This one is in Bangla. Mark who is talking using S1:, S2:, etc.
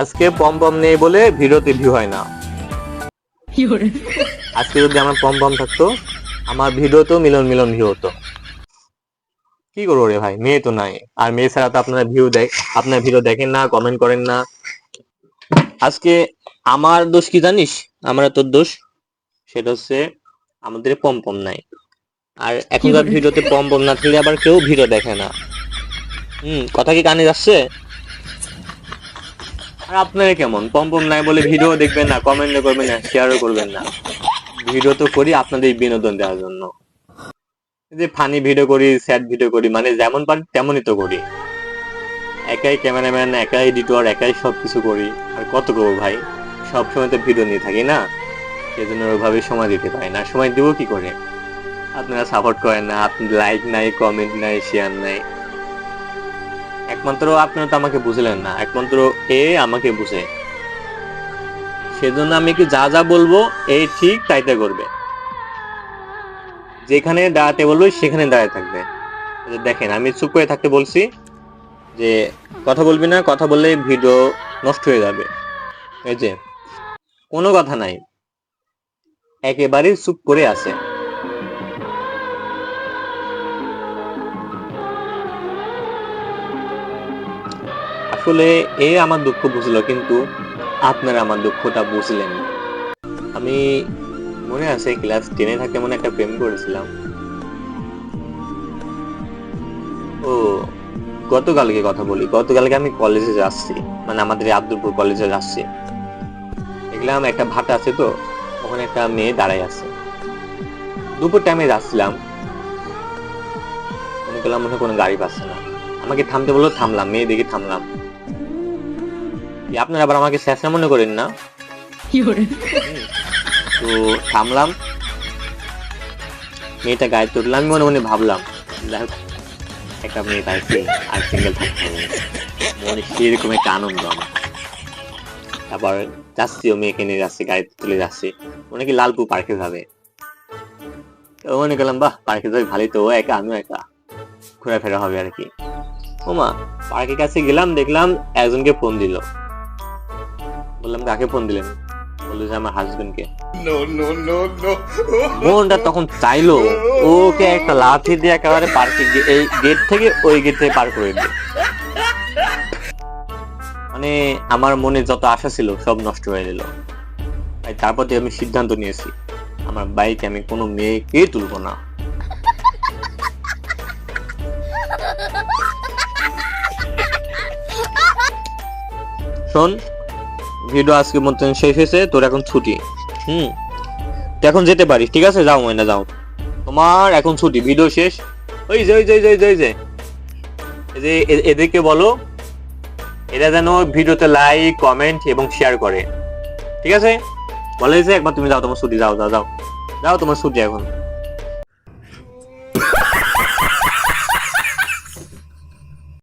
S1: আজকে পম পম নেই বলে ভিডিওতে ভিউ হয় না। আজকে যদি আমার পম পম থাকতো আমার ভিডিওতেও মিলন মিলন ভিউ হতো। কি করব রে ভাই? মেয়ে তো নাই। আর মেয়ে ছাড়া তো আপনারা ভিউ দেখ আপনার ভিডিও দেখেন না কমেন্ট করেন না। আজকে আমার দোষ কি জানিস? আমার তোর দোষ। সেটা হচ্ছে আমাদের পম পম নাই। আর এখনকার ভিডিওতে পম পম না থাকলে আবার কেউ ভিডিও দেখে না। হুম কথা কি কানে যাচ্ছে? আর আপনারা কেমন? পম পম নাই বলে ভিডিও দেখবেন না কমেন্ট করবেন না শেয়ারও করবেন না। ভিডিও তো করি আপনাদের বিনোদন দেওয়ার জন্য। যে ফানি ভিডিও করি স্যাড ভিডিও করি মানে যেমন পারি তেমনই তো করি। একাই ক্যামেরাম্যান একাই এডিটর একাই সবকিছু করি। আর কত করব ভাই? সব সময় তো ভিডিও নিয়ে থাকি না। সেজন্য ওইভাবে সময় দিতে পারি না। সময় দিব কি করে? আপনারা সাপোর্ট করেন না। আপনি লাইক নাই কমেন্ট নাই শেয়ার নাই। একমাত্র আপনারা তো আমাকে বুঝলেন না, একমাত্র এ আমাকে বুঝে। সেজন্য আমি কি যা যা বলব এই ঠিক তাইতে করবে। যেখানে দাঁড়াতে বলব, সেখানে দাঁড়ায় থাকবে। দেখেন, আমি চুপ করে থাকতে বলছি যে, কথা বলবি না, কথা বললে ভিডিও নষ্ট হয়ে যাবে। এই যে, কোনো কথা নাই। একেবারে চুপ করে আছে। আসলে এ আমার দুঃখ বুঝলো, কিন্তু আপনারা আমার দুঃখটা বুঝলেন আমি মনে আছে, ক্লাস টেনে থাকতে মনে একটা প্রেম করেছিলাম। ও, গতকালকে কথা বলি। গতকালকে আমি কলেজে যাচ্ছি। মানে আমাদের আব্দুলপুর কলেজে যাচ্ছি। দেখলাম একটা ভাটা আছে তো, ওখানে একটা মেয়ে দাঁড়ায় আছে। দুপুর টাইমে যাচ্ছিলাম। মনে করলাম মনে কোনো গাড়ি পাচ্ছে না। আমাকে থামতে বলল, থামলাম, মেয়ে দেখে থামলাম। কি আপনারা আবার আমাকে শেষা মনে করেন না? তো থামলাম। মেয়েটা গায়ে তুললাম আমি মনে মনে ভাবলাম যাই একটা মেয়ে পাইছি আর সিঙ্গেল থাকতে হবে। মনে সেরকম একটা আনন্দ আমার। তারপর যাচ্ছি ও মেয়েকে নিয়ে যাচ্ছি গাড়ি তুলে যাচ্ছি। মনে কি লালপুর পার্কে যাবে। তো মনে করলাম বাহ পার্কে যাবে ভালোই তো ও একা আমিও একা। ঘোরাফেরা হবে আর কি। ওমা পার্কের কাছে গেলাম দেখলাম একজনকে ফোন দিল। বললাম কাকে ফোন দিলেন বলল যে আমার হাজবেন্ডকে মনটা তখন চাইলো। ওকে একটা লাঠি দিয়ে একেবারে পার্কে এই গেট থেকে ওই গেট থেকে পার করে দিল। মানে আমার মনে যত আশা ছিল সব নষ্ট হয়ে গেল। তাই তারপর আমি সিদ্ধান্ত নিয়েছি আমার বাইকে আমি কোনো মেয়েকে তুলবো না। শোন ভিডিও আজকের মতন শেষ হয়েছে তোর এখন ছুটি। হুম। তুই এখন যেতে পারিস ঠিক আছে? যাও ময়না যাও। তোমার এখন ছুটি ভিডিও শেষ। ওই যে ওই যে ওই যে, ওই যে, যে এদেরকে বলো এরা যেন ভিডিওতে লাইক কমেন্ট এবং শেয়ার করে। ঠিক আছে? বলে যে একবার তুমি যাও তোমার ছুটি যাও যাও যাও। যাও তোমার ছুটি এখন।